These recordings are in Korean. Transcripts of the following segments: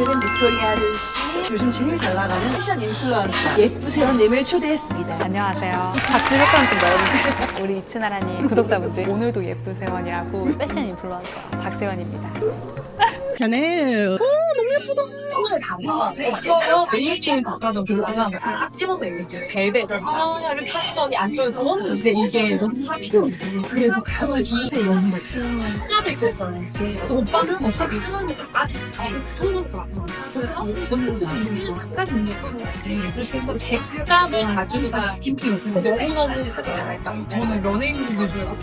오늘은 미스코리아 아저씨 요즘 제일 잘 나가는 패션 인플루언서 예쁘세요님을 초대했습니다. 안녕하세요. 박수 효과음 좀 넣어주세요. 우리 이츠나라님 구독자분들 오늘도 예쁜 세원이라고 패션 인플루언서 박세원입니다. 편해. 오늘 가서 이거요 메일게임 바꿔서 그거가 제가 딱 집어서 얘기해요 벨벳. 아 이렇게 했더니 안 저번에 근데 이게 너무 잘 필요 없고 그래서 여는 거예요. 까지 있었어요 그래서 오빠는 어차피 쓰는데까지 한국에서 왔어 그래서 오빠는 쓰는데까지 있는 거예요. 그렇게 해서 제가 뭐 가지고 사 팀핑 너무너무 좋아요. 저는 연예인들 중에서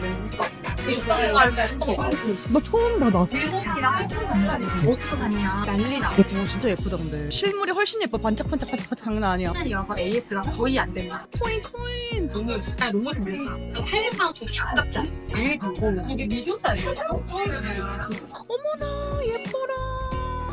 없고 나 처음 봐봐. 일본이랑 한국 어디서 샀냐 난리 나 오, 진짜 예쁘다 근데. 실물이 훨씬 예뻐. 반짝반짝 반짝반짝 장난 아니야. 시즌이어서 AS가 거의 안 된다. 코인 코인. 너무 아니 너무 좋겠어. 800만 돈이 아깝지 않아? 제일 좋고 이게 사이즈예요. 어머나 예뻐라.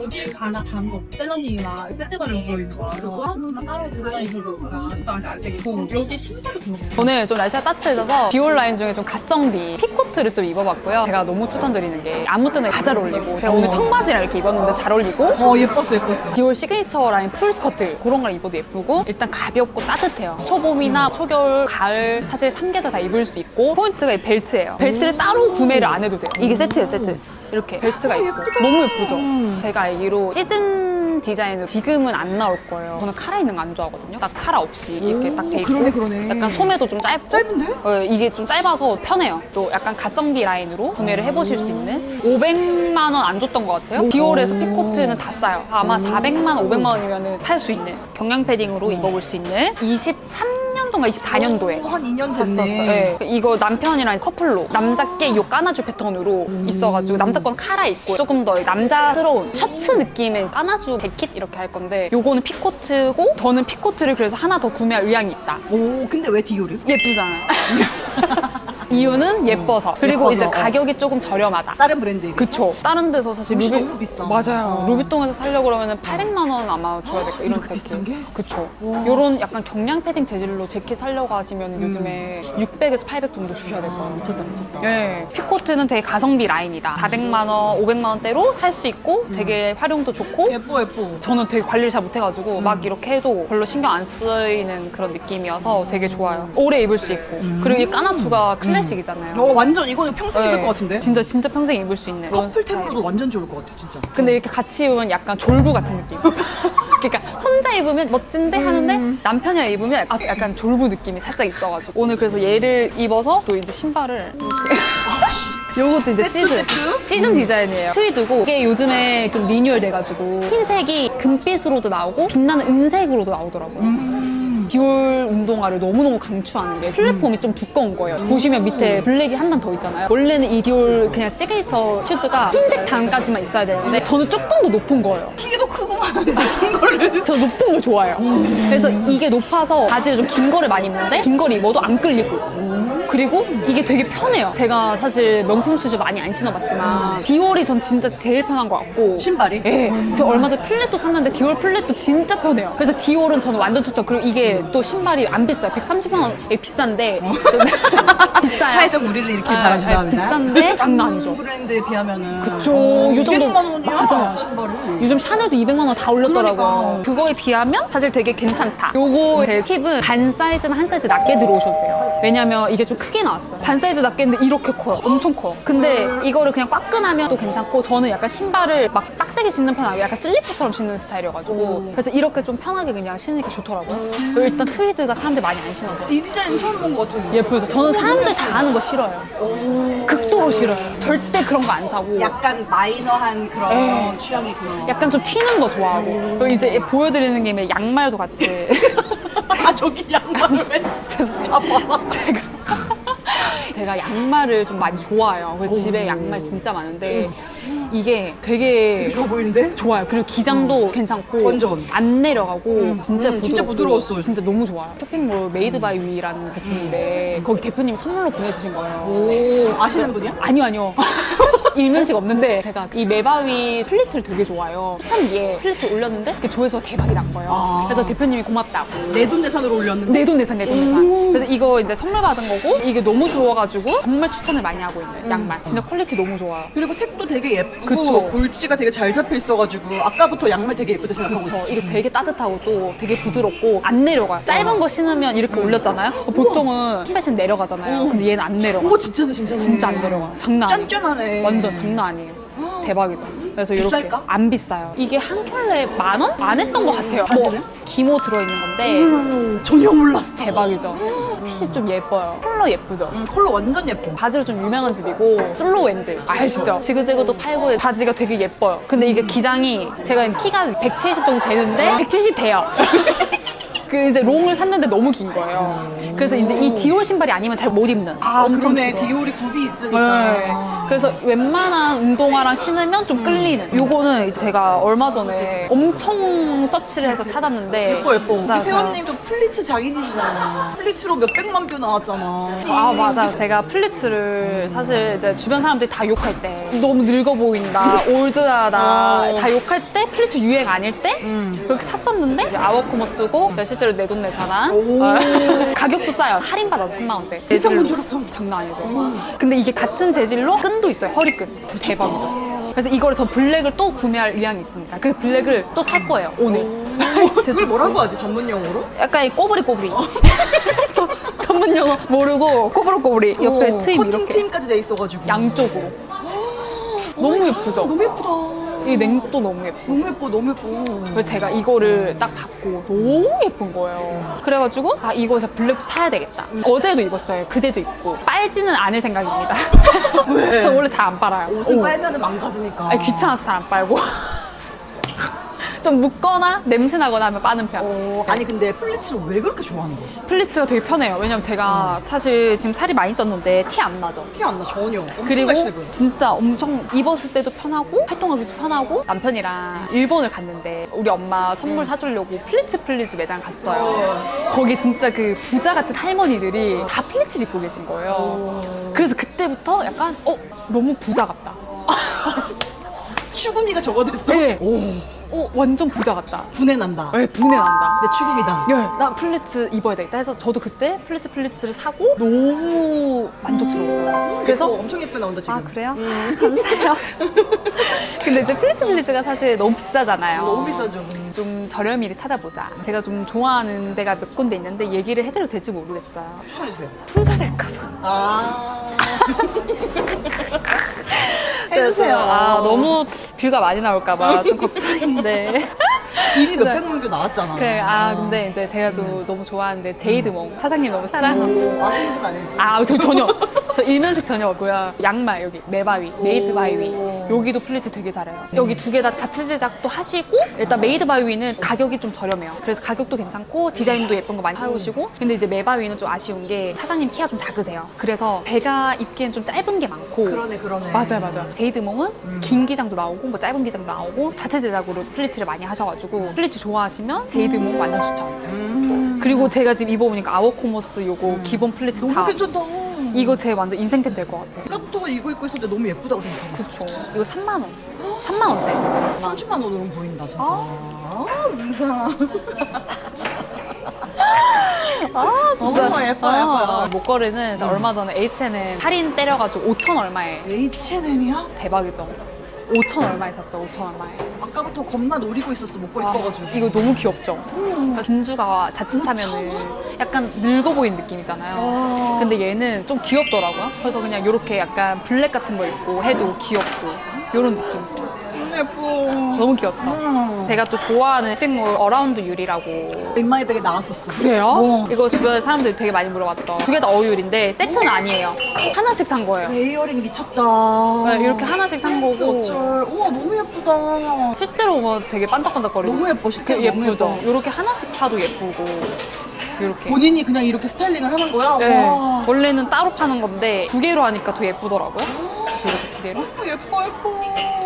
어딜 가나 단거 셀러님이나 세트바를 입고 있는 거. 그거 하나만 따로 돌아다니고 아직 안 되고 여기 신발을 거. 오늘 좀 날씨가 따뜻해져서 디올 라인 중에 좀 가성비 핏코트를 좀 입어봤고요. 제가 너무 추천드리는 게 아무 때나 다 잘 어울리고 제가 오늘 청바지랑 이렇게 입었는데 잘 어울리고 어 예뻤어 예뻤어. 디올 시그니처 라인 풀 스커트 그런 걸 입어도 예쁘고 일단 가볍고 따뜻해요. 초봄이나 초겨울, 가을 사실 3계절 다 입을 수 있고 포인트가 이 벨트예요. 벨트를 따로 구매를 안 해도 돼요. 이게 세트예요 세트. 이렇게 벨트가 있고 너무 예쁘죠? 제가 알기로 시즌 디자인은 지금은 안 나올 거예요. 저는 카라 있는 거 안 좋아하거든요. 딱 카라 없이 이렇게 딱돼 있고 그러네 그러네. 약간 소매도 좀 짧고 짧은데? 어, 이게 좀 짧아서 편해요. 또 약간 가성비 라인으로 구매를 해보실 수 있는 500만 원 안 줬던 것 같아요. 디올에서 핏코트는 다 싸요. 아마 400만 원, 500만 원이면 살 수 있는 경량 패딩으로 입어볼 수 있는 23 년도인가 24년도에 한 2년 샀었어. 됐네. 네. 이거 남편이랑 커플로 남자께 이 까나주 패턴으로 있어가지고 남자 건 카라 있고 조금 더 남자스러운 셔츠 느낌의 까나주 재킷 이렇게 할 건데 요거는 피코트고 저는 피코트를 그래서 하나 더 구매할 의향이 있다. 오 근데 왜 디올이? 예쁘잖아요. 이유는 예뻐서 그리고 예뻐서, 이제 어. 가격이 조금 저렴하다. 다른 브랜드. 그쵸. 다른 데서 사실 루비 너무 비싸. 맞아요. 어. 루비통에서 살려고 그러면 800만 원 아마 줘야 될 거예요. 이런 이렇게 재킷. 비싼 게? 그쵸. 요런 약간 경량 패딩 재질로 재킷 살려고 하시면 요즘에 600에서 800 정도 주셔야 될 거예요. 아, 미쳤다 미쳤다. 예. 피코트는 되게 가성비 라인이다. 400만 원, 500만 원대로 살 수 있고 되게 활용도 좋고 예뻐 예뻐. 저는 되게 관리를 잘 못해가지고 막 이렇게 해도 별로 신경 안 쓰이는 그런 느낌이어서 되게 좋아요. 오래 입을 수 있고 그리고 이 까나추가 클래식 이잖아요. 어 완전 이거는 평생 입을 네. 것 같은데? 진짜 진짜 평생 입을 수 있는 그런 스타일. 커플템으로도 완전 좋을 것 같아 진짜. 근데 이렇게 같이 입으면 약간 졸부 같은 느낌. 그러니까 혼자 입으면 멋진데 하는데 남편이랑 입으면 아, 약간 졸부 느낌이 살짝 있어가지고 오늘 그래서 얘를 입어서 또 이제 신발을 이렇게 요것도 이제 세트, 시즌 세트? 시즌 디자인이에요. 트위드고 이게 요즘에 좀 리뉴얼 돼가지고 흰색이 금빛으로도 나오고 빛나는 은색으로도 나오더라고요. 디올 운동화를 너무너무 강추하는 게 플랫폼이 좀 두꺼운 거예요. 보시면 밑에 블랙이 한 단 더 있잖아요. 원래는 이 디올 그냥 시그니처 슈즈가 흰색 단까지만 있어야 되는데 저는 조금 더 높은 거예요. 키도 크고만 높은 거를. 저 높은 걸 좋아해요. 그래서 이게 높아서 바지를 좀 긴 거를 많이 입는데 긴 거를 입어도 안 끌리고 그리고 이게 되게 편해요. 제가 사실 명품 슈즈 많이 안 신어봤지만 디올이 전 진짜 제일 편한 것 같고 신발이? 예. 저 얼마 전에 플랫도 샀는데 디올 플랫도 진짜 편해요. 그래서 디올은 저는 완전 추천. 그리고 이게 또 신발이 안 비싸요. 130만 원에 비싼데 비싸요. 사회적 우리를 이렇게 아, 말아주자 아, 합니다. 비싼데 장난 아니죠. 브랜드에 비하면은. 그쵸. 어, 요 정도- 200만 원이야. 맞아. 신발이. 요즘 샤넬도 200만 원 다 올렸더라고요. 그러니까. 그거에 비하면 사실 되게 괜찮다. 요거 제 팁은 반 사이즈나 한 사이즈 낮게 들어오셔도 돼요. 왜냐면 이게 좀 크게 나왔어요. 반 사이즈 낮게 했는데 이렇게 커요. 엄청 커요. 근데 이거를 그냥 꽉끈하면 또 괜찮고 저는 약간 신발을 막 빡세게 신는 편 아니고 약간 슬리퍼처럼 신는 스타일이어가지고 그래서 이렇게 좀 편하게 그냥 신으니까 좋더라고요. 그리고 일단 트위드가 사람들 많이 안 신어서 이 디자인 처음 본 것 같아. 예쁘죠. 저는 사람들 다 하는 거 싫어요. 극도로 싫어요. 절대 그런 거 안 사고. 약간 마이너한 그런 네. 취향이구나. 약간 좀 튀는 거 좋아하고 그리고 이제 보여드리는 김에 양말도 같이 아 저기 양말을 왜 잡아서 제가 제가 양말을 좀 많이 좋아해요 그래서 집에 양말 진짜 많은데 이게 되게 좋아 보이는데? 좋아요 그리고 기장도 괜찮고 완전. 안 내려가고 진짜 음, 부드럽고 진짜 부드러웠어요. 진짜 너무 좋아요 쇼핑몰 메이드 바이 위라는 제품인데 거기 대표님이 선물로 보내주신 거예요 오 아시는 분이야? 아니요, 아니요. 일면식 없는데 제가 이 메바위 플리츠를 되게 좋아해요. 추천기에 플리츠 올렸는데 그 조회수가 대박이 난 거예요. 아. 그래서 대표님이 고맙다고. 내 돈 내산으로 올렸는데 내 돈 내산, 내 돈 내산. 그래서 이거 이제 선물 받은 거고 이게 너무 좋아가지고 정말 추천을 많이 하고 있는 양말. 진짜 퀄리티 너무 좋아요. 그리고 색도 되게 예쁘고 그쵸. 골지가 되게 잘 잡혀 있어가지고 아까부터 양말 되게 예쁘다 생각하고 그쵸. 있어. 이게 되게 따뜻하고 또 되게 부드럽고 안 내려가요. 짧은 거 신으면 이렇게 올렸잖아요. 보통은 신발신 내려가잖아요. 근데 얘는 안 내려가. 오 진짜네 진짜네. 진짜 안 내려가. 장난 아니에요. 짠짠하네. 완전 장난 아니에요. 대박이죠. 그래서 이렇게 비쌀까? 안 비싸요. 이게 한 켤레 만 원? 안 했던 것 같아요. 바지는? 뭐 기모 들어있는 건데 음, 전혀 몰랐어. 대박이죠. 핏이 좀 예뻐요. 컬러 예쁘죠. 음, 컬러 완전 예뻐. 바지로 좀 유명한 집이고 슬로우엔드 아시죠? 지그재그도 팔고 바지가 되게 예뻐요. 근데 이게 기장이 제가 키가 170 정도 되는데 170 돼요. 그 이제 롱을 샀는데 너무 긴 거예요. 그래서 이제 이 디올 신발이 아니면 잘 못 입는. 아 엄청 그러네 길어요. 디올이 굽이 있으니까. 네. 그래서 웬만한 운동화랑 신으면 좀 끌리는. 요거는 이제 제가 얼마 전에 엄청 서치를 해서 찾았는데. 예뻐 예뻐. 맞아요. 우리 세원님도 플리츠 장인이시잖아. 플리츠로 몇 백만 뷰 나왔잖아. 아 맞아 제가 플리츠를 사실 이제 주변 사람들이 다 욕할 때 너무 늙어 보인다 올드하다 어. 다 욕할 때 플리츠 유행 아닐 때 음. 그렇게 샀었는데 이제 아워코모 쓰고 제가 실제 로 내 돈. 어. 가격도 싸요. 할인 받아서 3만 원대. 비싼 건 줄 알았어. 장난 아니죠. 근데 이게 같은 재질로 끈도 있어요. 허리끈. 대박이죠. 그래서 이거를 저 블랙을 또 구매할 의향이 있습니다 그 블랙을 또 살 거예요 오늘. 그걸 뭐라고 하지 전문 용어로? 약간 이 꼬부리 꼬부리. 저- 전문 용어 모르고 꼬부리 꼬부리 옆에 어, 트임 커팅 이렇게. 트임까지 돼 있어가지고. 양쪽으로. 너무 예쁘죠? 너무 예쁘다. 이 냉도 너무 예뻐 너무 예뻐 너무 예뻐. 그래서 제가 이거를 딱 받고 너무 예쁜 거예요 그래가지고 아 이거 진짜 블랙 사야 되겠다 어제도 입었어요 그제도 입고 빨지는 않을 생각입니다 왜? 저 원래 잘 안 빨아요 옷을 오. 빨면은 망가지니까. 아니 귀찮아서 잘 안 빨고 좀 묻거나 냄새 나거나 하면 빠는 편 어, 아니 근데 플리츠를 왜 그렇게 좋아하는 거야? 플리츠가 되게 편해요 왜냐면 제가 사실 지금 살이 많이 쪘는데 티 안 나죠 티 안 나 전혀. 엄청 그리고 날씬해 보여. 진짜 엄청 입었을 때도 편하고 활동하기도 편하고 남편이랑 일본을 갔는데 우리 엄마 선물 사주려고 플리츠 플리즈 매장 갔어요. 거기 진짜 그 부자 같은 할머니들이 다 플리츠를 입고 계신 거예요. 그래서 그때부터 약간 어 너무 부자 같다. 추구미가 저거 됐어? 네. 오, 어 완전 부자 같다. 분해 난다. 왜 분해 난다. 내 추구미다. 예, 나 플리츠 입어야 되겠다 해서 저도 그때 플리츠 플리츠를 사고 너무 만족스러운 거예요. 그래서 예뻐, 엄청 예쁘게 나온다 지금. 아 그래요? 감사해요. 근데 이제 플리츠 플리츠가 사실 너무 비싸잖아요. 너무 비싸죠. 좀 저렴이를 찾아보자. 제가 좀 좋아하는 데가 몇 군데 있는데 얘기를 해드려도 될지 모르겠어요. 추천해주세요. 품절될까봐. 아. 해주세요. 아 너무 뷰가 많이 나올까봐 좀 걱정인데. 이미 몇 네. 백만 뷰 나왔잖아. 그래 아 근데 이제 제가 또 너무 좋아하는데 제이드몽 사장님 너무 사랑하고. 오, 아시는 분 아니지? 아, 저 전혀. 저 일면식 전혀 없고요. 양말 여기 메바위, 메이드 바이위. 여기도 플리츠 되게 잘해요. 여기 두 개 다 자체 제작도 하시고 일단 메이드 바이위는 가격이 좀 저렴해요. 그래서 가격도 괜찮고 디자인도 예쁜 거 많이 하시고 근데 이제 메바위는 좀 아쉬운 게 사장님 키가 좀 작으세요. 그래서 제가 입기엔 좀 짧은 게 많고 그러네, 그러네. 맞아요, 맞아요. 제이드몽은 긴 기장도 나오고 뭐 짧은 기장도 나오고 자체 제작으로 플리츠를 많이 하셔가지고 플리츠 좋아하시면 제이드몽 완전 추천. 음. 그리고 제가 지금 입어보니까 아워코모스 요거 기본 플리츠 너무 다 괜찮다. 이거 제 완전 인생템 될 것 같아요. 생각도 이거 입고 때 너무 예쁘다고 생각했어. 그쵸. 이거 3만 원. 3만 원대. 30만 원으로 보인다, 진짜. 아, 진짜. 아, 진짜. 예뻐, 아, 예뻐. 목걸이는 얼마 전에 H&M 할인 때려가지고 5천 얼마에 H&M이야? 대박이죠. 5천 얼마에 샀어. 5천 얼마에. 아까부터 겁나 노리고 있었어, 목걸이 아, 꺼가지고. 이거 너무 귀엽죠. 진주가 자칫하면은 약간 늙어 보이는 느낌이잖아요. 아. 근데 얘는 좀 귀엽더라고요. 그래서 그냥 이렇게 약간 블랙 같은 거 입고 해도 귀엽고 이런 느낌. 너무 예뻐. 너무 귀엽죠. 음. 제가 또 좋아하는 쇼핑몰 어라운드 유리라고 인마이 백에 나왔었어. 그래요? 어. 이거 주변에 사람들이 되게 많이 물어봤던 두 개 다 어유인데 세트는 아니에요. 하나씩 산 거예요. 레이어링 미쳤다. 네, 이렇게 하나씩 산 센스 거고. 어쩔. 우와, 너무 예쁘다. 실제로 뭐 되게 반짝반짝거리고 너무 예뻐, 진짜. 그 너무 예쁘죠. 예뻐. 이렇게 하나씩 사도 예쁘고 이렇게. 본인이 그냥 이렇게 스타일링을 하는 거야? 네, 와. 원래는 따로 파는 건데 두 개로 하니까 더 예쁘더라고요. 그래서 이렇게 두 개로 너무 예뻐, 예뻐.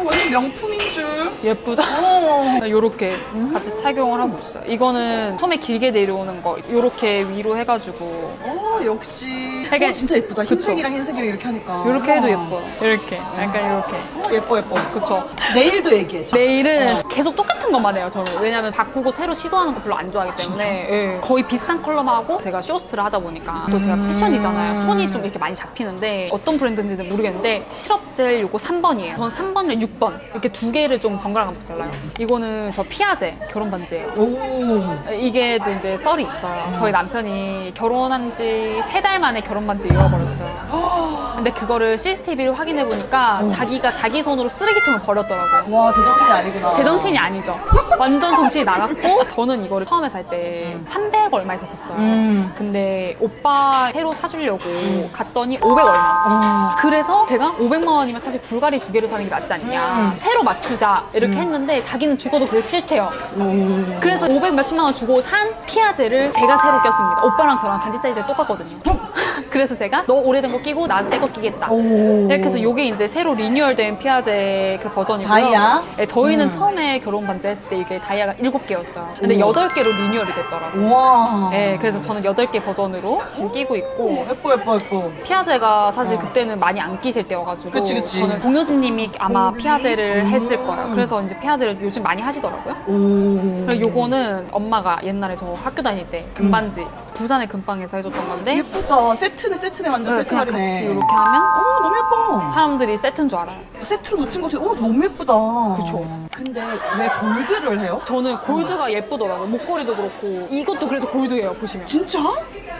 완전 명품인 줄. 예쁘죠. 어. 이렇게 같이 착용을 하고 있어요. 이거는 소매 길게 내려오는 거 이렇게 위로 해가지고 어, 역시. 약간- 어, 진짜 예쁘다. 그쵸. 흰색이랑 흰색이랑 이렇게 하니까. 이렇게 해도 와. 예뻐요. 이렇게 약간 이렇게. 어, 예뻐, 예뻐. 그쵸. 내일도 얘기해. 자, 내일은 계속 똑같은 것만 해요, 저는. 왜냐면 바꾸고 새로 시도하는 거 별로 안 좋아하기 때문에. 예. 거의 비슷한 컬러만 하고 제가 쇼스트를 하다 보니까 또 제가 음. 패션이잖아요. 손이 좀 이렇게 많이 잡히는데 어떤 브랜드인지는 모르겠는데 시럽젤 요거 3번이에요. 3번이에요. 전 3번이랑 6번 이렇게 두 개를 좀 번갈아 가면서 발라요. 이거는 저 피아제 결혼 반지예요. 오. 이게 또 이제 썰이 있어요. 저희 남편이 결혼한 지 세 달 만에 결혼 반지 잃어버렸어요. 근데 그거를 CCTV를 확인해 보니까 자기가 자기 손으로 쓰레기통에 버렸더라고요. 와 제정신이 아니구나. 제정신이 아니죠. 완전 정신이 나갔고 저는 이거를 처음에 살 때 300 얼마에 샀었어요. 음. 근데 오빠 새로 사주려고 갔더니 500 얼마. 어. 그래서 제가 500만 원이면 사실 불가리 두 개를 사는 게 낫지 않냐. 음. 새로 맞추자 이렇게 했는데 자기는 죽어도 그게 싫대요. 오. 그래서 500 몇십만 원 주고 산 피아제를 제가 새로 꼈습니다. 오빠랑 저랑 반지 사이즈가 똑같거든요. 그래서 제가 너 오래된 거 끼고 나도 새거 끼겠다. 오. 이렇게 해서 이게 이제 새로 리뉴얼된 피아제 그 버전이고요. 다이아? 네, 저희는 음. 처음에 결혼 반지 했을 때 이게 다이아가 7개였어요. 근데 오. 8개로 리뉴얼이 됐더라고요. 우와. 네, 그래서 저는 8개 버전으로 지금 끼고 오, 있고 예뻐 예뻐 예뻐. 피아제가 사실 어. 그때는 많이 안 끼실 때여가지고 그치, 그치. 저는 공효진님 이 아마 공효진이? 피아제를 했을 음. 거예요. 그래서 이제 피아제를 요즘 많이 하시더라고요. 오. 그리고 요거는 엄마가 옛날에 저 학교 다닐 때 금반지 부산의 금방에서 해줬던 건데 예쁘다. 세트네 세트네 완전 네, 그냥. 같이 이렇게 하면 오 너무 예뻐. 사람들이 세트인 줄 알아요. 세트로 맞춘 것 같아. 오 너무 예쁘다. 그쵸. 근데 왜 골드를 해요? 저는 골드가 예쁘더라고요. 목걸이도 그렇고 이것도 그래서 골드예요. 보시면. 진짜?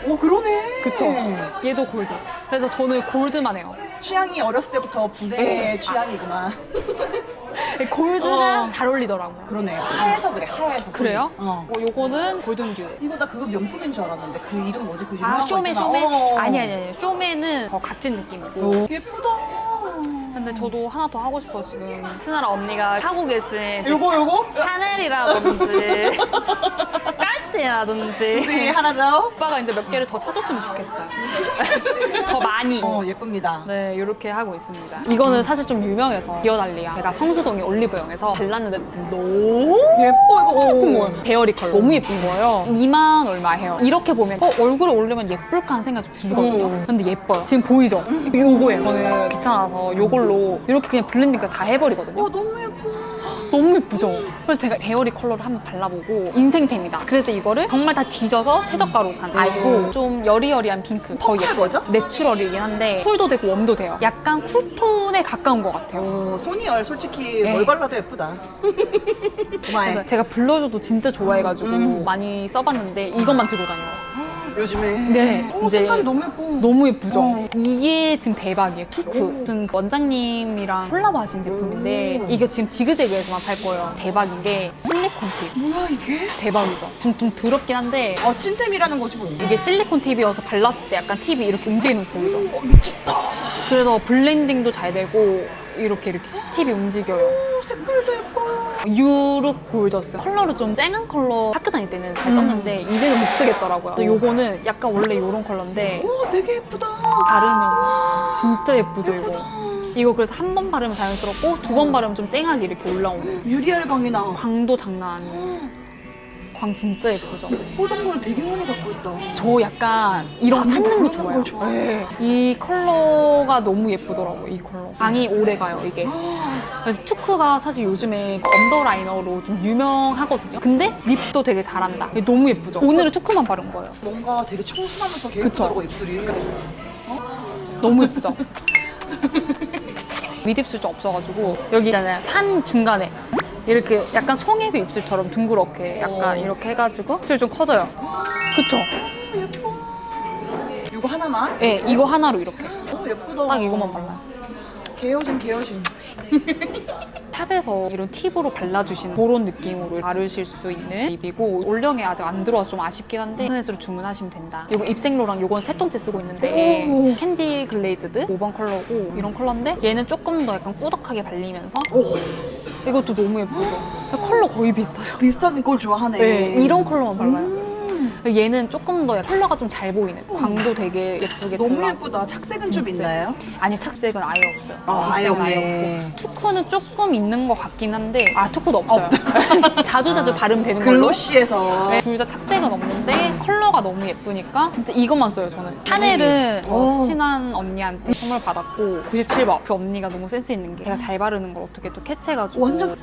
오 그러네. 그쵸. 얘도 골드. 그래서 저는 골드만 해요. 취향이 어렸을 때부터 부대의 네. 취향이구나. 골드가 어. 잘 어울리더라고요. 그러네. 하얘서 그래. 하얘서. 그래요? 어. 어, 요거는 골든듀. 이거 나 그거 명품인 줄 알았는데 그 이름 뭐지? 그 아, 유명한 거 쇼메, 있잖아. 쇼메? 어. 아니, 아니, 아니. 쇼메는 더 각진 느낌이고. 오, 예쁘다. 근데 저도 하나 더 하고 싶어, 지금. 스나라 언니가 하고 계신 요거 요거? 샤넬이라든지, 네 하나 더. 오빠가 이제 몇 개를 더 사줬으면 좋겠어요. 더 많이. 어 예쁩니다. 네, 이렇게 하고 있습니다. 이거는 사실 좀 유명해서 디어달리아. 제가 성수동의 올리브영에서 발랐는데 너무 예뻐 이거. 예쁜 거예요. 베어리 컬러. 너무 예쁜 거예요. 2만 얼마 해요. 이렇게 보면 어, 얼굴에 올리면 예쁠까 하는 생각이 좀 들거든요. 음. 근데 예뻐요. 지금 보이죠? 요거예요. 저는 귀찮아서 요걸로 이렇게 그냥 블렌딩 다 해버리거든요. 어 너무 예뻐. 너무 예쁘죠? 그래서 제가 베어리 컬러를 한번 발라보고 인생템이다. 그래서 이거를 정말 다 뒤져서 최저가로 산 아이고 좀 여리여리한 핑크. 더펄 예뻐. 뭐죠? 내추럴이긴 한데 쿨도 되고 웜도 돼요. 약간 쿨톤에 가까운 것 같아요. 어, 소니얼 솔직히 네. 뭘 발라도 예쁘다. 그래서 제가 블러셔도 진짜 좋아해가지고 음. 많이 써봤는데 이것만 들고 다녀요. 요즘에. 네, 어, 이제 색깔이 너무 예뻐. 너무 예쁘죠? 어. 이게 지금 대박이에요. 투크. 무슨 원장님이랑 콜라보 하신 제품인데 오. 이게 지금 지그재그에서만 팔 거예요. 대박인 게 실리콘 팁. 뭐야 이게? 대박이죠. 지금 좀 더럽긴 한데 어 찐템이라는 거지 뭐. 이게 실리콘 팁이어서 발랐을 때 약간 팁이 이렇게 움직이는 거 보이죠? 오, 미쳤다. 그래서 블렌딩도 잘 되고 이렇게 이렇게 팁이 움직여요. 오, 색깔도 예뻐요. 유룩 골저스 컬러를 좀 쨍한 컬러 학교 다닐 때는 잘 음. 썼는데 이제는 못 쓰겠더라고요. 그래서 요거는 약간 원래 요런 컬러인데 오, 되게 예쁘다. 바르면 진짜 예쁘죠 이거. 예쁘다. 이거 그래서 한 번 바르면 자연스럽고 두 번 바르면 좀 쨍하게 이렇게 올라오는. 유리알 광이 나. 광도 장난 아니에요. 광 진짜 예쁘죠. 걸 되게 많이 갖고 있다. 저 약간 이런 거광 찾는 거 좋아해. 네. 이 컬러가 너무 예쁘더라고요. 이 컬러. 광이 오래 가요 이게. 아, 그래서 투크가 사실 요즘에 언더라이너로 좀 유명하거든요. 근데 립도 되게 잘한다. 이게 너무 예쁘죠. 오늘은 투크만 바른 거예요. 뭔가 되게 청순하면서. 예쁘더라고 입술이. 너무 예쁘죠? 윗입술 좀 없어가지고 여기 있잖아요. 산 중간에 이렇게 약간 송혜교 입술처럼 둥그렇게 약간 어. 이렇게 해가지고 입술 좀 커져요. 그쵸? 예뻐. 이거 하나만? 네, 이거 하나로 이렇게. 오, 예쁘다. 딱 이것만 발라요. 개여진 개여진. 탑에서 이런 팁으로 발라주시는 그런 느낌으로 바르실 수 있는 립이고 올영에 아직 안 들어와서 좀 아쉽긴 한데 인터넷으로 주문하시면 된다. 이거 입생로랑 이건 세 통째 쓰고 있는데 오. 캔디 글레이즈드 5번 컬러고 이런 컬러인데 얘는 조금 더 약간 꾸덕하게 발리면서 오, 이것도 너무 예쁘죠? 컬러 거의 비슷하죠? 비슷한 걸 좋아하네. 네, 이런 컬러만 발라요. 음, 얘는 조금 더 컬러가 좀 잘 보이는 광도 되게 예쁘게 너무 잘. 예쁘다. 착색은 좀 진짜. 있나요? 아니요 착색은 아예 없어요 아, 아예 입색은 없네. 없고 투쿠는 조금 있는 것 같긴 한데 아 투쿠도 없어요 자주 자주 바르면 되는 걸로 글로시에서. 둘 다 착색은 없는데 컬러가 너무 예쁘니까 진짜 이것만 써요 저는 샤넬은 저 오. 친한 언니한테 선물 받았고 97번 그 언니가 너무 센스 있는 게 제가 잘 바르는 걸 어떻게 또 캐치해가지고 완전 와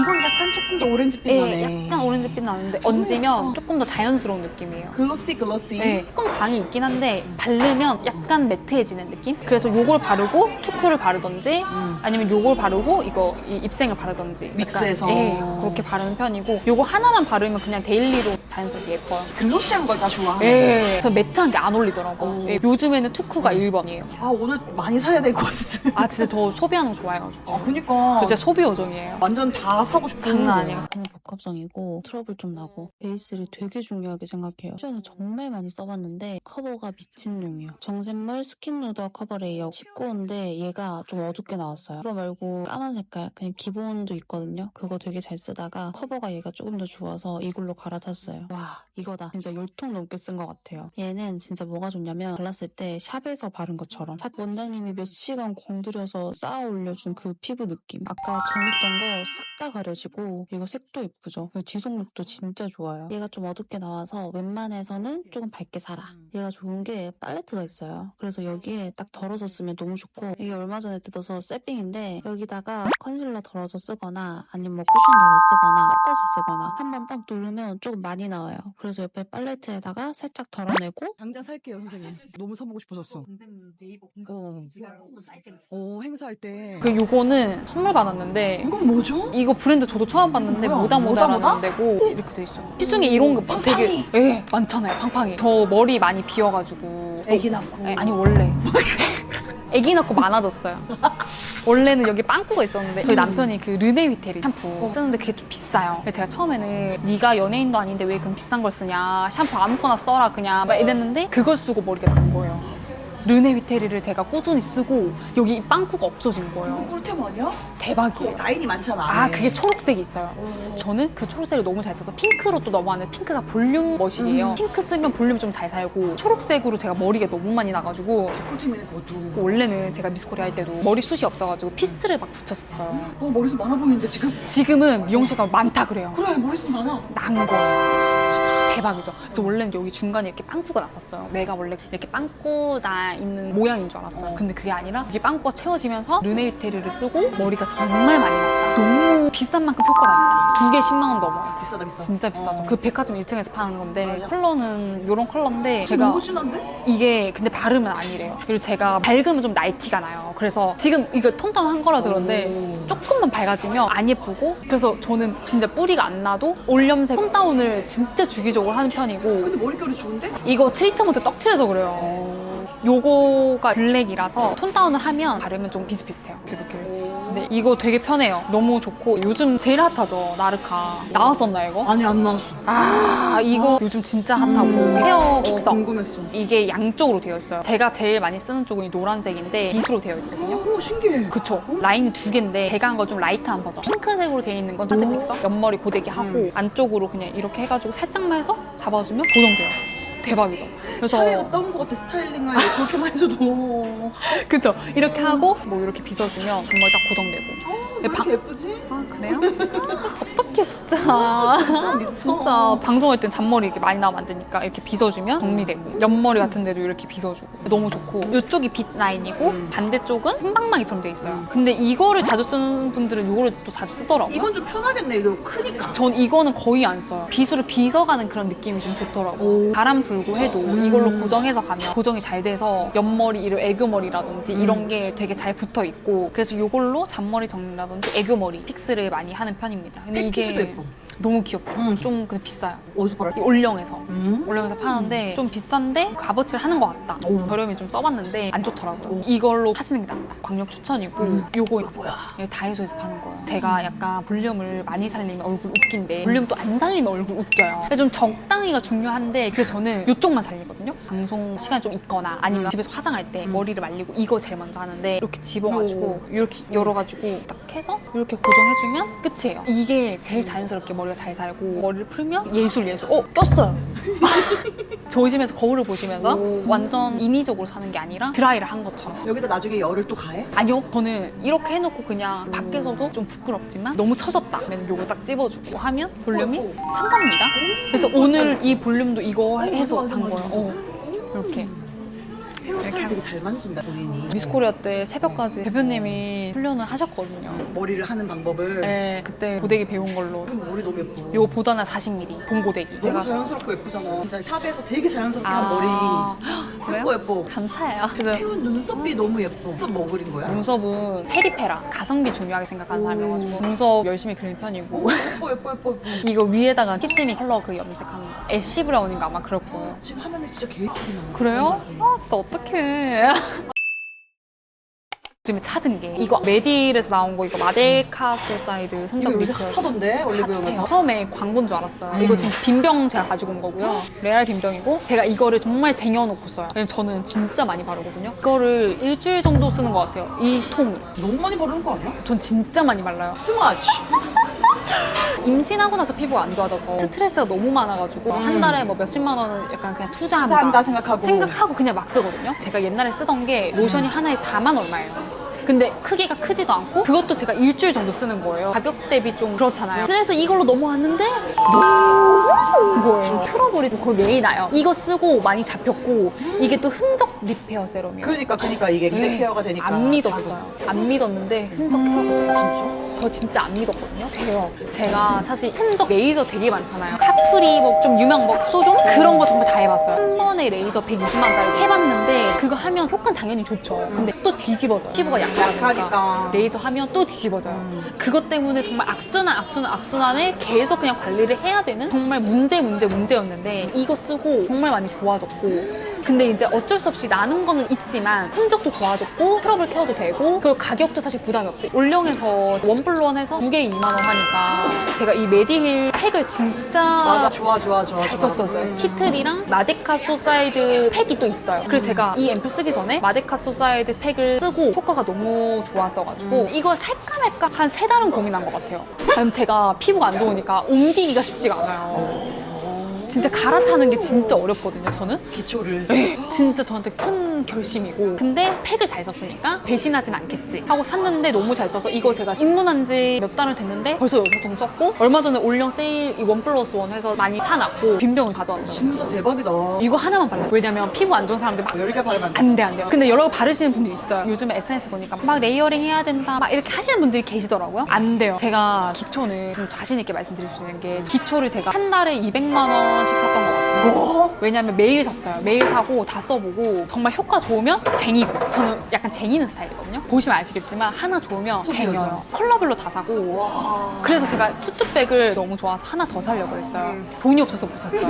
이건 약간 조금 더 오렌지빛 나네. 예, 약간 오렌지빛 나는데 얹으면 조금 더 자연스러운 느낌 느낌이에요. 글로시 글로시. 네, 조금 광이 있긴 한데 바르면 약간 매트해지는 느낌? 그래서 요걸 바르고 투쿠를 바르던지 음. 아니면 요걸 바르고 이거 이 입생을 바르던지 약간, 믹스해서. 예, 그렇게 바르는 편이고 요거 하나만 바르면 그냥 데일리로 자연스럽게 예뻐요. 글로시한 걸 다 좋아하네. 예, 그래서 매트한 게 안 어울리더라고. 오. 예, 요즘에는 투쿠가 1번이에요. 아 오늘 많이 사야 될 것 같아. 아 진짜 저 소비하는 거 좋아해가지고. 아 그니까. 저 진짜 소비 요정이에요. 완전 다 사고 싶어. 장난 아니에요. 너무 복합성이고 트러블 좀 나고 베이스를 되게 중요하게 생각해요. 쿠션을 정말 많이 써봤는데 커버가 미친놈이에요. 정샘물 스킨 누더 커버 레이어 19호인데 얘가 좀 어둡게 나왔어요. 이거 말고 까만 색깔 그냥 기본도 있거든요. 그거 되게 잘 쓰다가 커버가 얘가 조금 더 좋아서 이걸로 갈아탔어요. 와 이거다. 진짜 열통 넘게 쓴 것 같아요. 얘는 진짜 뭐가 좋냐면 발랐을 때 샵에서 바른 것처럼 샵 원장님이 몇 시간 공들여서 쌓아 올려준 그 피부 느낌. 아까 정했던 거 싹 다 가려지고 이거 색도 예쁘죠. 지속력도 진짜 좋아요. 얘가 좀 어둡게 나와서 웬만해서는 조금 밝게 살아. 얘가 좋은 게 팔레트가 있어요. 그래서 여기에 딱 덜어서 쓰면 너무 좋고 이게 얼마 전에 뜯어서 세핑인데 여기다가 컨실러 덜어서 쓰거나 아니면 뭐 쿠션 덜어 쓰거나 섞어서 쓰거나 한 번 딱 누르면 조금 많이 나와요. 그래서 옆에 팔레트에다가 살짝 덜어내고 당장 살게요 선생님. 너무 사보고 싶어졌어. 어. 어 행사할 때. 그 요거는 선물 받았는데 이건 뭐죠? 이거 브랜드 저도 처음 봤는데 뭐야? 모다 모다라는 모다 모다? 데고 이렇게 돼 있어요. 시중에 이런 거 되게 예 많잖아요. 팡팡이. 저 머리 많이 비어가지고 애기 낳고. 예, 아니 원래 애기 낳고 많아졌어요. 원래는 여기 빵꾸가 있었는데 저희 남편이 그 르네 위테리 샴푸 쓰는데 그게 좀 비싸요. 그래서 제가 처음에는 네가 연예인도 아닌데 왜 그럼 비싼 걸 쓰냐 샴푸 아무거나 써라 그냥 막 이랬는데 그걸 쓰고 머리가 난 거예요. 르네 위테리를 제가 꾸준히 쓰고 여기 이 빵꾸가 없어진 이거 거예요. 꿀템 아니야? 대박이에요. 라인이 많잖아. 아, 안에. 그게 초록색이 있어요. 어. 저는 그 초록색을 너무 잘 써서 핑크로 또 넘어가는 핑크가 볼륨 머신이에요. 음. 핑크 쓰면 볼륨 좀 잘 살고 초록색으로 제가 머리가 너무 많이 나가지고 꿀템이네 그것도. 원래는 제가 미스코리아 할 때도 머리숱이 없어가지고 피스를 막 붙였었어요. 어 머리숱 많아 보이는데 지금? 지금은 미용실 가면 많다 그래요. 그래 머리숱 많아. 난 거예요. 대박이죠. 그래서 원래는 여기 중간에 이렇게 빵꾸가 났었어요. 내가 원래 이렇게 빵꾸 나 있는 모양인 줄 알았어요. 근데 그게 아니라 이게 빵꾸가 채워지면서 르네위테리를 쓰고 머리가 정말 많이 났다. 너무 비싼 만큼 효과가 있다. 두 개 10만 원 넘어요. 비싸다 비싸. 진짜 비싸죠. 어. 그 백화점 1층에서 파는 건데 맞아. 컬러는 이런 컬러인데 제가 너무 진한데? 이게 근데 바르면 아니래요. 그리고 제가 밝으면 좀 나이티가 나요. 그래서 지금 이거 톤다운 한 거라서 그런데 오. 조금만 밝아지면 안 예쁘고 그래서 저는 진짜 뿌리가 안 나도 올염색 톤다운을 진짜 주기적으로 하는 편이고 근데 머릿결이 좋은데? 이거 트리트먼트 떡칠해서 그래요. 어. 요거가 블랙이라서 톤 다운을 하면 바르면 좀 비슷비슷해요. 이렇게. 근데 이거 되게 편해요. 너무 좋고 요즘 제일 핫하죠. 나르카. 나왔었나 이거? 아니 안 나왔어. 아 이거 요즘 진짜 핫하고 음. 헤어 어, 픽서. 궁금했어. 이게 양쪽으로 되어 있어요. 제가 제일 많이 쓰는 쪽은 이 노란색인데 빗으로 되어 있거든요. 오 신기해. 그쵸. 라인이 두 개인데 제가 한 거 좀 라이트한 버전. 핑크색으로 되어 있는 건 하드 픽서. 옆머리 고데기 하고 음. 안쪽으로 그냥 이렇게 해가지고 살짝만 해서 잡아주면 고정돼요. 대박이죠. 그래서 샵에 갔다 온것 같아 스타일링을 그렇게만 해줘도. 그쵸. 이렇게 하고 뭐 이렇게 빗어주면 앞머리 딱 고정되고. 왜 방- 이렇게 예쁘지? 아 그래요? 어 떻게 진짜. 진짜 미쳐. 진짜 방송할 땐 잔머리 이렇게 많이 나오면 안 되니까 이렇게 빗어주면 정리되고 옆머리 같은 데도 이렇게 빗어주고 너무 좋고 이쪽이 빗 라인이고 음. 반대쪽은 흰방망이처럼 돼 있어요 근데 이거를 자주 쓰는 분들은 이거를 또 자주 쓰더라고요 이건 좀 편하겠네. 이거 크니까. 전 이거는 거의 안 써요 빗으로 빗어가는 그런 느낌이 좀 좋더라고 오. 바람 불고 해도 음. 이걸로 고정해서 가면 고정이 잘 돼서 옆머리 이런 애교머리라든지 음. 이런 게 되게 잘 붙어 있고 그래서 이걸로 잔머리 정리라든지 애교머리 픽스를 많이 하는 편입니다 근데 이게 예뻐. 너무 귀엽죠 음. 좀 근데 비싸요 어디서 팔아? 이 올영에서 음. 올영에서 파는데 좀 비싼데 값어치를 하는 것 같다. 오. 저렴이 좀 써봤는데 안 좋더라고요. 오. 이걸로 하시는 게 낫다. 광역 추천이고 음. 요거 이거 뭐야? 예, 다이소에서 파는 거예요. 제가 약간 볼륨을 많이 살리면 얼굴 웃긴데 볼륨 또 안 살리면 얼굴 웃겨요. 그래서 좀 적당히가 중요한데 그래서 저는 이쪽만 살리거든요. 방송 시간이 좀 있거나 아니면 음. 집에서 화장할 때 음. 머리를 말리고 이거 제일 먼저 하는데 이렇게 집어가지고 이렇게 열어가지고 딱 해서 이렇게 고정해주면 끝이에요. 이게 제일 자연스럽게 머리가 잘 살고 머리를 풀면 예술 예술. 어 꼈어요. 저희 집에서 거울을 보시면서 오. 완전 인위적으로 사는 게 아니라 드라이를 한 것처럼. 여기다 나중에 열을 또 가해? 아니요, 저는 이렇게 해놓고 그냥 밖에서도 좀 부끄럽지만 너무 처졌다. 그러면 요거 딱 찝어주고 하면 볼륨이. 상갑니다. 그래서 오늘 이 볼륨도 이거 해서 산 거예요. 어, 이렇게. 헤어스타일 되게 잘 만진다 본인이. 미스코리아 때 새벽까지 대표님이 훈련을 하셨거든요. 머리를 하는 방법을. 네, 그때 고데기 배운 걸로. 그럼 머리 너무 예뻐. 요거 보다는 40mm 본 고데기. 너무 자연스럽고 예쁘잖아. 진짜 탑에서 되게 자연스럽게 한 아, 머리. 그래요? 예뻐 예뻐. 감사해요. 그래서 세운 눈썹이 너무 예뻐. 또뭐 그린 거야? 눈썹은 페리페라 가성비 중요하게 생각하는 사람이어가지고 눈썹 열심히 그리는 편이고 예뻐 예뻐 예뻐 예뻐. 이거 위에다가 키스미 컬러 그 염색하는 거 애쉬 브라운인가 아마 그럴 거예요. 지금 화면에 진짜 개이쁘게 나와. 그래요? 아 진짜 어떡해. 요즘에 찾은 게 이거 메딜에서 나온 거 이거 마데카 소사이드 이거 흔적 요새 리프 핫하던데 올리브영에서. 처음에 광고인 줄 알았어요. 음. 이거 지금 빈병 제가 가지고 온 거고요. 레알 빈병이고 제가 이거를 정말 쟁여놓고 써요. 왜냐면 저는 진짜 많이 바르거든요. 이거를 일주일 정도 쓰는 것 같아요. 이 통을. 너무 많이 바르는 거 아니야? 전 진짜 많이 발라요. Too much. 임신하고 나서 피부가 안 좋아져서 스트레스가 너무 많아가지고 음. 한 달에 뭐 몇십만 원은 약간 그냥 투자한다. 투자한다 생각하고. 생각하고 그냥 막 쓰거든요. 제가 옛날에 쓰던 게 로션이 하나에 4만 얼마예요. 근데 크기가 크지도 않고 그것도 제가 일주일 정도 쓰는 거예요. 가격 대비 좀 그렇잖아요. 그래서 이걸로 넘어왔는데 너무 좋은 거예요. 트러블이 거의 매일 나요. 이거 쓰고 많이 잡혔고 이게 또 흔적 리페어 세럼이에요. 그러니까 그러니까 이게 미백 네. 되니까. 안 믿었어요. 안 믿었는데 흔적 음. 케어가 돼요. 진짜? 저 진짜 안 믿었거든요. 돼요. 제가 사실 흔적 레이저 되게 많잖아요. 카프리 뭐 좀 유명 뭐 소종 그런 거 정말 다 해봤어요. 한 번에 레이저 120만 짜리 해봤는데 그거 하면 효과는 당연히 좋죠. 근데 또 뒤집어져요. 피부가 약하니까. 레이저 하면 또 뒤집어져요. 음. 그것 때문에 정말 악순환 악순환 악순환을 계속 그냥 관리를 해야 되는 정말 문제 문제 문제였는데 이거 쓰고 정말 많이 좋아졌고 근데 이제 어쩔 수 없이 나는 거는 있지만 흔적도 좋아졌고 트러블 케어도 되고 그리고 가격도 사실 부담이 없어요. 올영에서 원플러원 해서 두 개에 2만 원 하니까 제가 이 메디힐 팩을 진짜 맞아 좋아 좋아 좋아. 잘. 썼었어요. 음. 티틀이랑 마데카 소사이드 팩이 또 있어요. 그래서 제가 이 앰플 쓰기 전에 마데카 소사이드 팩을 쓰고 효과가 너무 좋았어가지고 이걸 살까 말까 한 세 달은 고민한 것 같아요. 왜냐면 제가 피부가 안 좋으니까 옮기기가 쉽지가 않아요. 진짜 갈아타는 게 진짜 어렵거든요, 저는. 기초를. 네, 진짜 저한테 큰 결심이고 근데 팩을 잘 썼으니까 배신하진 않겠지 하고 샀는데 너무 잘 써서 이거 제가 입문한 지 몇 달을 됐는데 벌써 여섯 통 썼고 얼마 전에 올영 세일 이 원 플러스 원 해서 많이 사놨고 빈병을 가져왔어요 진짜 대박이다. 이거 하나만 발라요 왜냐면 피부 안 좋은 사람들 막 여러 개 바르면 안 돼. 안 돼, 안 돼요. 근데 여러 거 바르시는 분들이 있어요. 요즘에 SNS 보니까 막 레이어링 해야 된다, 막 이렇게 하시는 분들이 계시더라고요. 안 돼요. 제가 기초는 좀 자신있게 말씀드릴 수 있는 게 기초를 제가 한 달에 200만 원씩 샀던 것 같아요. 뭐? 왜냐면 매일 샀어요. 매일 사고 다 써보고 정말 효과 좋으면 쟁이고 저는 약간 쟁이는 스타일이거든요. 보시면 아시겠지만 하나 좋으면 쟁여요. 컬러별로 다 사고 와. 그래서 제가 투투백을 너무 좋아서 하나 더 사려고 그랬어요. 돈이 없어서 못 샀어요.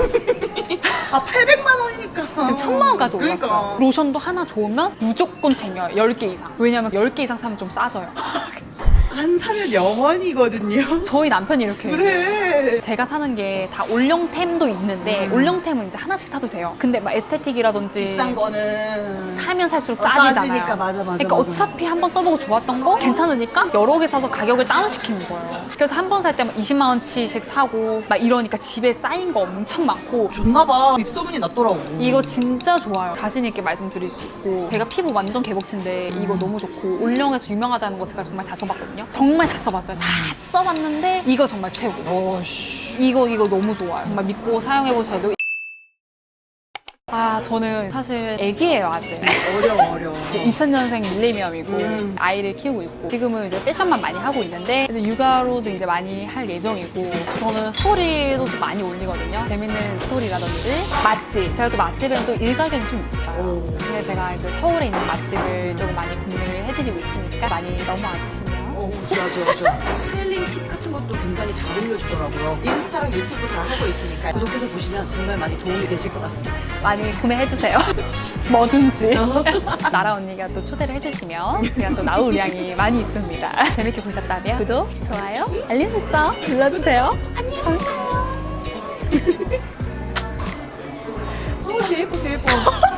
아 800만 원이니까. 지금 천만 원까지 올랐어요. 그러니까. 로션도 하나 좋으면 무조건 쟁여요. 10개 이상. 왜냐면 10개 이상 사면 좀 싸져요. 안 사면 영원이거든요. 저희 남편이 이렇게. 그래. 제가 사는 게 다 올영템도 있는데 음. 올영템은 이제 하나씩 사도 돼요. 근데 막 에스테틱이라든지 비싼 거는 사면 살수록 어, 싸지잖아요. 싸지니까 맞아, 맞아, 그러니까 맞아. 어차피 한 번 써보고 좋았던 거 괜찮으니까 여러 개 사서 가격을 다운시키는 거예요. 그래서 한 번 살 때막 20만 원치씩 사고 막 이러니까 집에 쌓인 거 엄청 많고 좋나 봐. 입소문이 났더라고. 이거 진짜 좋아요. 자신 있게 말씀드릴 수 있고 제가 피부 완전 개복치인데 이거 너무 좋고 올영에서 유명하다는 거 제가 정말 다 써봤거든요. 정말 다 써봤어요. 다 써봤는데 이거 정말 최고. 어씨. 이거 이거 너무 좋아요. 정말 믿고 사용해 보셔도. 아 저는 사실 애기예요 아직. 어려워 어려워. 2000년생 밀레니엄이고 음. 아이를 키우고 있고 지금은 이제 패션만 많이 하고 있는데 이제 육아로도 이제 많이 할 예정이고 저는 스토리도 좀 많이 올리거든요 재밌는 스토리라든지 맛집 제가 또 맛집에는 또 일가견이 좀 있어요 오. 근데 제가 이제 서울에 있는 맛집을 조금 많이 공유를 해드리고 있으니까 많이 넘어와 주시면 스타일링 팁 같은 것도 굉장히 잘 올려주더라고요. 인스타랑 유튜브 다 하고 있으니까 구독해서 보시면 정말 많이 도움이 되실 것 같습니다. 많이 구매해주세요. 뭐든지. 어. 나라 언니가 또 초대를 해주시면 제가 또 나올 양이 많이 있습니다. 재밌게 보셨다면 구독, 좋아요, 알림 설정 눌러주세요. 안녕, 감사해요. 어, 예뻐, 예뻐.